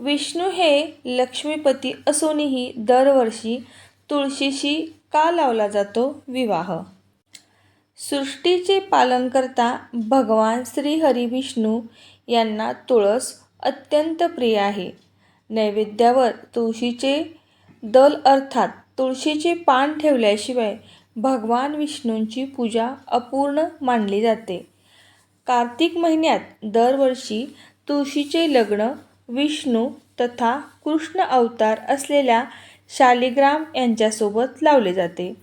विष्णू हे लक्ष्मीपती असूनही दरवर्षी तुळशीशी का लावला जातो विवाह? सृष्टीचे पालनकर्ता भगवान श्रीहरी विष्णू यांना तुळस अत्यंत प्रिय आहे. नैवेद्यावर तुळशीचे दल अर्थात तुळशीचे पान ठेवल्याशिवाय भगवान विष्णूंची पूजा अपूर्ण मानली जाते. कार्तिक महिन्यात दरवर्षी तुळशीचे लग्न विष्णू तथा कृष्ण अवतार असलेल्या शालिग्राम यांच्यासोबत लावले जाते.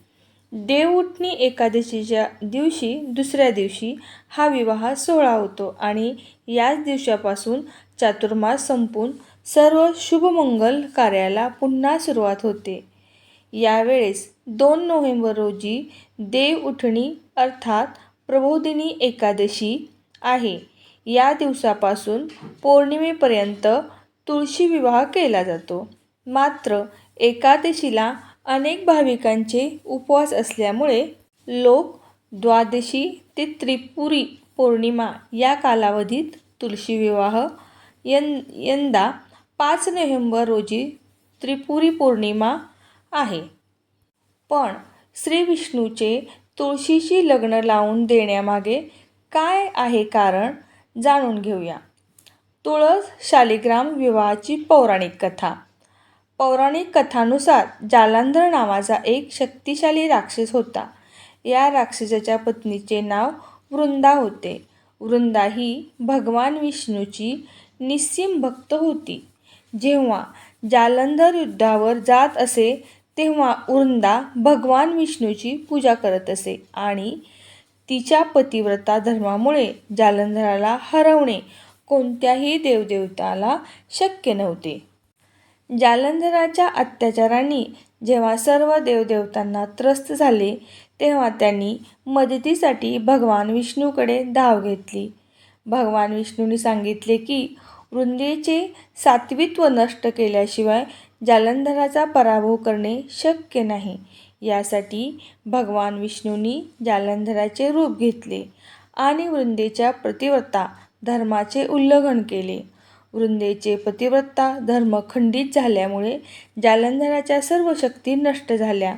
देवउठणी एकादशीच्या दिवशी दुसऱ्या दिवशी हा विवाह सोहळा होतो आणि याच दिवसापासून चातुर्मास संपून सर्व शुभमंगल कार्याला पुन्हा सुरुवात होते. यावेळेस दोन नोव्हेंबर रोजी देवउठणी अर्थात प्रबोधिनी एकादशी आहे. या दिवसापासून पौर्णिमेपर्यंत तुळशी विवाह केला जातो. मात्र एकादशीला अनेक भाविकांचे उपवास असल्यामुळे लोक द्वादशी ते त्रिपुरी पौर्णिमा या कालावधीत तुळशी विवाह यं यंदा पाच नोव्हेंबर रोजी त्रिपुरी पौर्णिमा आहे. पण श्री विष्णूचे तुळशीशी लग्न लावून देण्यामागे काय आहे कारण? जाणून घेऊया. तुळस शालिग्राम विवाहाची पौराणिक कथा. पौराणिक कथानुसार जालंधर नावाचा एक शक्तिशाली राक्षस होता. या राक्षसाच्या पत्नीचे नाव वृंदा होते. वृंदा ही भगवान विष्णूची निस्सीम भक्त होती. जेव्हा जालंधर युद्धावर जात असे तेव्हा वृंदा भगवान विष्णूची पूजा करत असे आणि तिच्या पतिव्रता धर्मामुळे जालंधराला हरवणे कोणत्याही देवदेवताला शक्य नव्हते. जालंधराच्या अत्याचारांनी जेव्हा सर्व देवदेवतांना त्रस्त झाले तेव्हा त्यांनी मदतीसाठी भगवान विष्णूकडे धाव घेतली. भगवान विष्णूंनी सांगितले की वृंदेचे सात्वित्व नष्ट केल्याशिवाय जालंधराचा पराभव करणे शक्य नाही. यासाठी भगवान विष्णूंनी जालंधराचे रूप घेतले आणि वृंदेच्या प्रतिव्रता धर्माचे उल्लंघन केले. वृंदेचे पतिव्रता धर्म खंडित झाल्यामुळे जालंधराच्या सर्व शक्ती नष्ट झाल्या.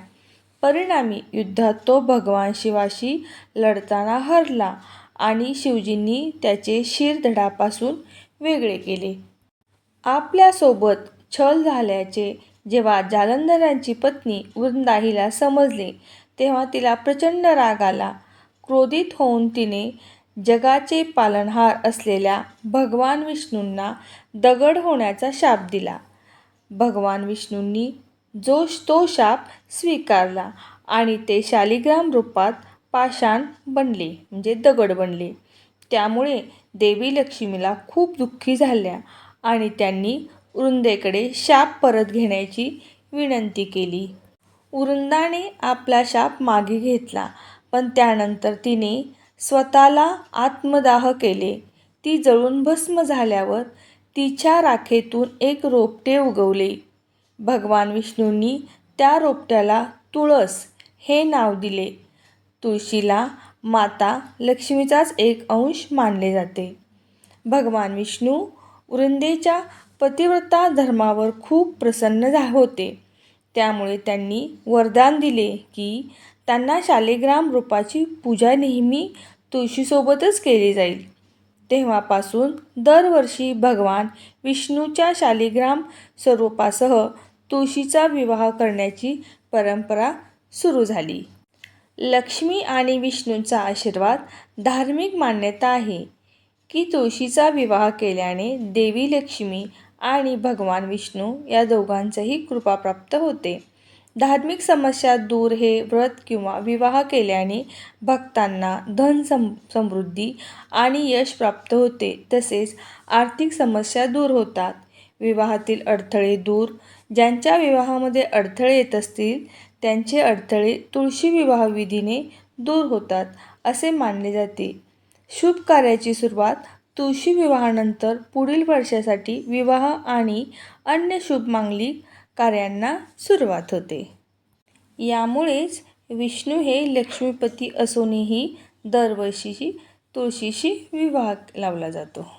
परिणामी युद्धात तो भगवान शिवाशी लढताना हरला आणि शिवजींनी त्याचे शिर धडापासून वेगळे केले. आपल्यासोबत छल झाल्याचे जेव्हा जालंधरांची पत्नी वृंदा हिला समजले तेव्हा तिला प्रचंड राग आला. क्रोधित होऊन तिने जगाचे पालनहार असलेल्या भगवान विष्णूंना दगड होण्याचा शाप दिला. भगवान विष्णूंनी जो तो शाप स्वीकारला आणि ते शालिग्राम रूपात पाषाण बनले म्हणजे दगड बनले. त्यामुळे देवी लक्ष्मीला खूप दुःखी झाल्या आणि त्यांनी वृंदेकडे शाप परत घेण्याची विनंती केली. उरुंदाने आपला शाप मागे घेतला पण त्यानंतर तिने स्वतःला आत्मदाह केले. ती जळून भस्म झाल्यावर तिच्या राखेतून एक रोपटे उगवले. भगवान विष्णूंनी त्या रोपट्याला तुळस हे नाव दिले. तुळशीला माता लक्ष्मीचाच एक अंश मानले जाते. भगवान विष्णू वृंदेच्या पतिव्रता धर्मावर खूप प्रसन्न झा होते. त्यामुळे त्यांनी वरदान दिले की त्यांना शालिग्राम रूपाची पूजा नेहमी तुळशीसोबतच केली जाईल. तेव्हापासून दरवर्षी भगवान विष्णूच्या शालिग्राम स्वरूपासह तुळशीचा विवाह करण्याची परंपरा सुरू झाली. लक्ष्मी आणि विष्णूंचा आशीर्वाद धार्मिक मान्यता आहे की तुळशीचा विवाह केल्याने देवी लक्ष्मी आणि भगवान विष्णू या दोघांचंही कृपा प्राप्त होते. धार्मिक समस्या दूर हे व्रत किंवा विवाह केल्याने भक्तांना धन सम समृद्धी आणि यश प्राप्त होते. तसेच आर्थिक समस्या दूर होतात. विवाहातील अडथळे दूर. ज्यांच्या विवाहामध्ये अडथळे येत असतील त्यांचे अडथळे तुळशी विवाह विधीने दूर होतात असे मानले जाते. शुभ कार्याची सुरुवात तुळशी विवाहानंतर पुढील वर्षासाठी विवाह आणि अन्य शुभ मांगलिक कार्यांना सुरुवात होते. यामुळेच विष्णू हे लक्ष्मीपती असूनही दरवर्षीशी तुळशीशी विवाह लावला जातो.